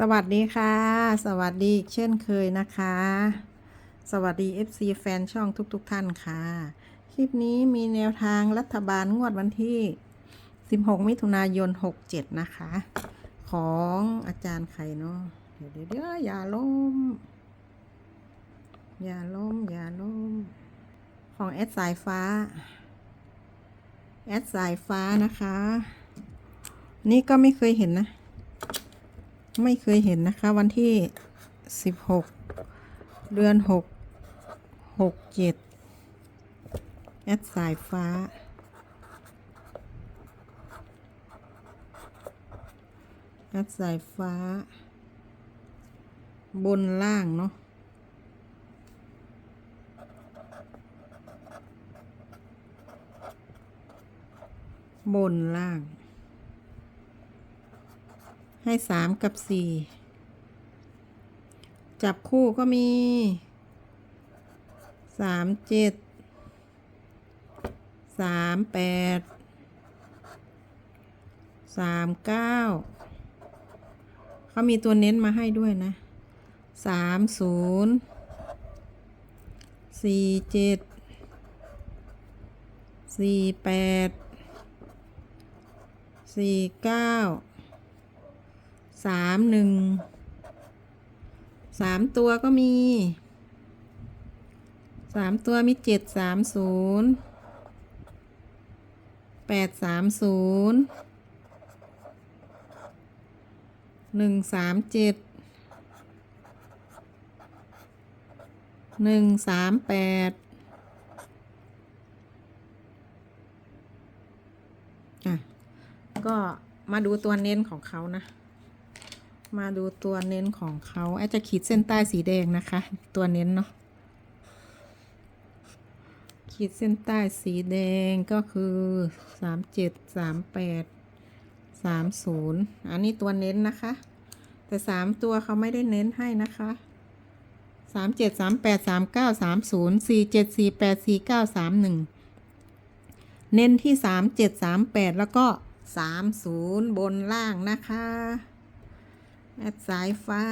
สวัสดีค่ะ สวัสดีเช่นเคยนะคะ สวัสดี FC แฟนช่องทุกๆทท่านค่ะ คลิปนี้มีแนวทางรัฐบาลงวดวันที่ 16 มิถุนายน 67 นะคะ ของอาจารย์ไข่เนาะเดี๋ยวเดี๋ยวเดี๋ยวอย่าล้ม อย่าล้ม อย่าล้ม ของแอดสายฟ้า แอดสายฟ้านะคะ นี่ก็ไม่เคยเห็นนะ ไม่เคยเห็นนะคะ วันที่สิบหกเดือนหกหกเจ็ดแอดสายฟ้า แอดสายฟ้า บนล่างเนาะบนล่าง ให้สามกับสี่จับคู่ก็มีสามเจ็ดสามแปดสามเก้าเขามีตัวเน้นมาให้ด้วยนะสามศูนย์สี่เจ็ดสี่แปดสี่เก้า สามหนึ่งสามตัวก็มีสามตัวมีเจ็ดสามศูนย์แปดสามศูนย์หนึ่งสามเจ็ดหนึ่งสามแปดอะ ก็มาดูตัวเน้นของเขานะ มาดูตัวเน้นของเขาแอดจะขีดเส้นใต้สีแดงนะคะ ตัวเน้นเนาะขีดเส้นใต้สีแดงก็คือสามเจ็ดสามแปดสามศูนย์อันนี้ตัวเน้นนะคะ แต่สามตัวเขาไม่ได้เน้นให้นะคะสามเจ็ดสามแปดสามเก้าสามศูนย์สี่เจ็ดสี่แปดสี่เก้าสามหนึ่งเน้นที่สามเจ็ดสามแปดแล้วก็สามศูนย์บนล่างนะคะ แอดสายฟ้า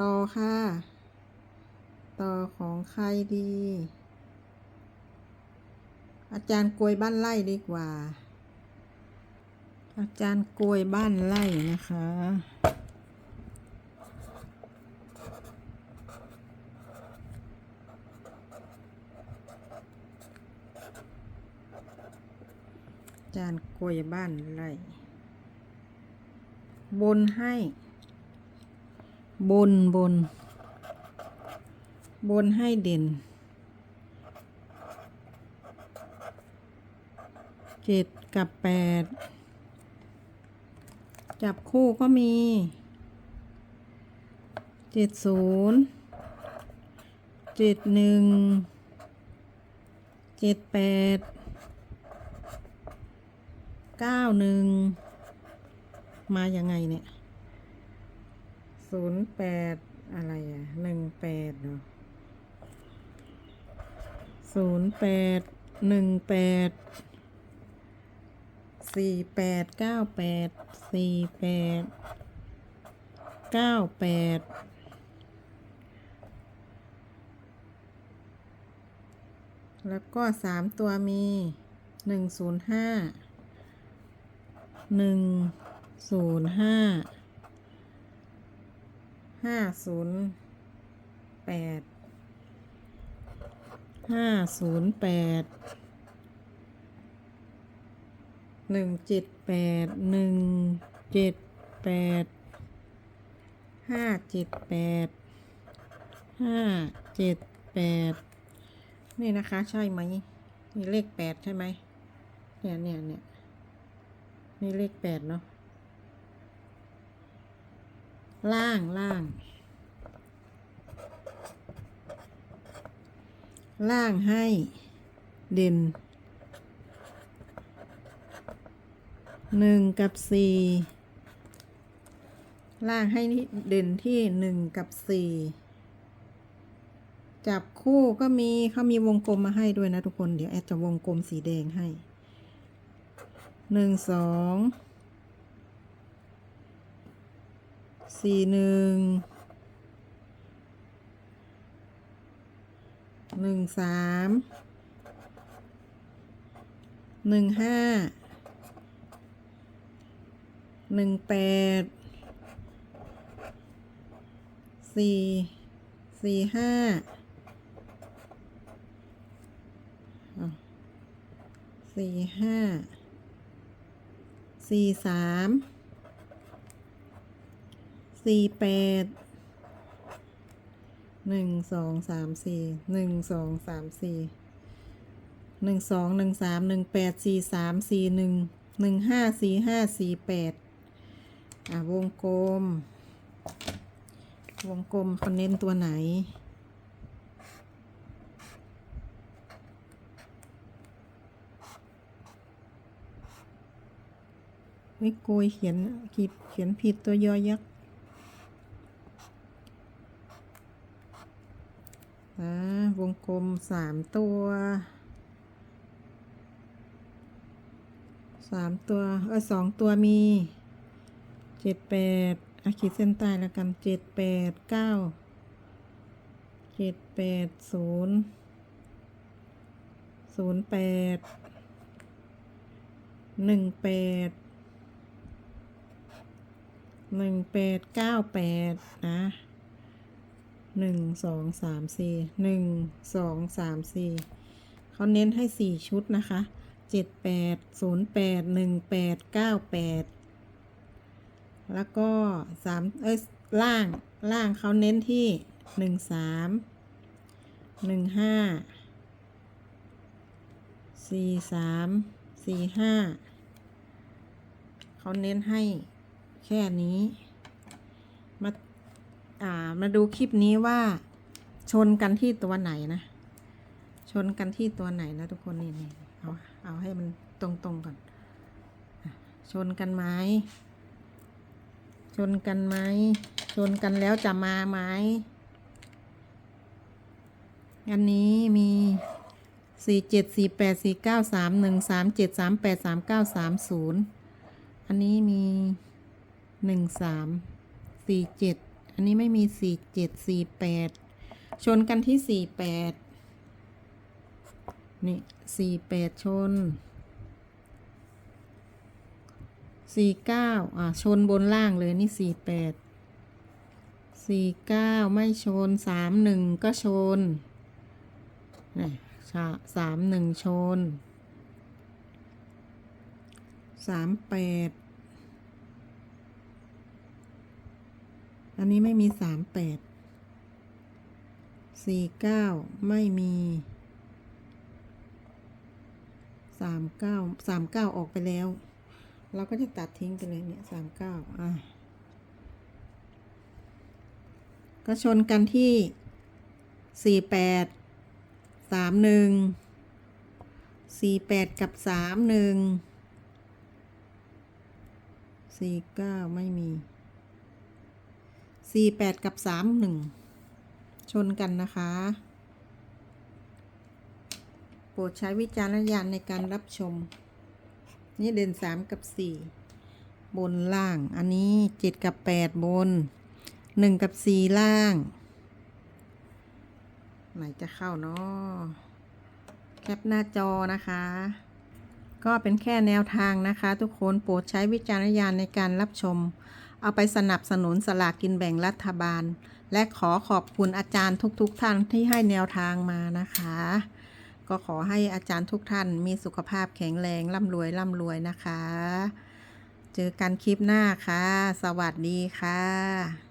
ต่อค่ะ ต่อของใครดี อาจารย์กลวยบ้านไล่ดีกว่า อาจารย์กลวยบ้านไล่นะคะ จานกล้วยบ้านไร่บนให้ บนบน บนให้เด่นเจ็ดกับแปดจับคู่ก็มีเจ็ดศูนย์เจ็ดหนึ่งเจ็ดแปด เก้าหนึ่งมายังไงเนี่ยศูนย์แปดอะไรอะหนึ่งแปดเนาะศูนย์แปดหนึ่งแปดสี่แปดเก้าแปดสี่แปดเก้าแปดแล้วก็สามตัวมีหนึ่งศูนย์ห้า หนึ่งศูนย์ห้าห้าศูนย์แปดห้าศูนย์แปดหนึ่งเจ็ดแปดหนึ่งเจ็ดแปดห้าเจ็ดแปดห้าเจ็ดแปดนี่นะคะ ใช่ไหมมีเลขแปดใช่ไหมเนี่ยเนี่ยเนี่ย นี่เลขแปดเนาะ ล่างล่าง ล่างให้เด่นหนึ่งกับสี่ล่างให้เด่นที่หนึ่งกับสี่จับคู่ก็มีเขามีวงกลมมาให้ด้วยนะทุกคน เดี๋ยวแอดจะวงกลมสีแดงให้ หนึ่งสองสี่หนึ่งหนึ่งสามหนึ่งห้าหนึ่งแปดสี่สี่ห้าสี่ห้า สี่สามสี่แปดหนึ่งสองสามสี่หนึ่งสองสามสี่หนึ่งสองหนึ่งสามหนึ่งแปดสี่สามสี่หนึ่งหนึ่งห้าสี่ห้าสี่แปดอะวงกลม วงกลมเขาเน้นตัวไหน ไม่โกยเขียนขีดเขียนผิดตัวยอยักษ์อ่าวงกลมสามตัวสามตัวเออสองตัวมีเจ็ดแปดอาขีดเส้นใต้แล้วกันเจ็ดแปดเก้าเจ็ดแปดศูนย์ศูนย์แปดหนึ่งแปด หนึ่งแปดเก้าแปดนะหนึ่งสองสามสี่หนึ่งสองสามสี่เขาเน้นให้สี่ชุดนะคะเจ็ดแปดศูนย์แปดหนึ่งแปดเก้าแปดแล้วก็สามเอ้ยล่างล่างเขาเน้นที่หนึ่งสามหนึ่งห้าสี่สามสี่ห้าเขาเน้นให้ แค่นี้ มาอ่ามาดูคลิปนี้ว่าชนกันที่ตัวไหนนะ ชนกันที่ตัวไหนนะทุกคนนี่นี่เอาเอาให้มันตรงๆก่อน ชนกันไหมชนกันไหมชนกันแล้วจะมาไหมอันนี้มีสี่เจ็ดสี่แปดสี่เก้าสามหนึ่งสามเจ็ดสามแปดสามเก้าสามศูนย์อันนี้มี หนึ่งสามสี่เจ็ดอันนี้ไม่มีสี่เจ็ดสี่แปดชนกันที่สี่แปดนี่สี่แปดชนสี่เก้าอ่าชนบนล่างเลยนี่สี่แปดสี่เก้าไม่ชนสามหนึ่งก็ชนนี่สามหนึ่งชนสามแปด อันนี้ไม่มีสามแปดสี่เก้าไม่มีสามเก้าสามเก้าออกไปแล้ว เราก็จะตัดทิ้งไปเลยเนี่ยสามเก้าอะก็ชนกันที่สี่แปดสามหนึ่งสี่แปดกับสามหนึ่งสี่เก้าไม่มี สี่แปดกับสามหนึ่งชนกันนะคะ โปรดใช้วิจารณญาณในการรับชม นี่เด่นสามกับสี่บนล่าง อันนี้เจ็ดกับแปดบนหนึ่งกับสี่ล่าง ไหนจะเข้าเนาะแคปหน้าจอนะคะ ก็เป็นแค่แนวทางนะคะ ทุกคนโปรดใช้วิจารณญาณในการรับชม เอาไปสนับสนุนสลากกินแบ่งรัฐบาล และขอขอบคุณอาจารย์ทุกๆทท่านที่ให้แนวทางมานะคะ ก็ขอให้อาจารย์ทุกท่านมีสุขภาพแข็งแรงร่ำรวยร่ำรวยนะคะ เจอกันคลิปหน้าค่ะ สวัสดีค่ะ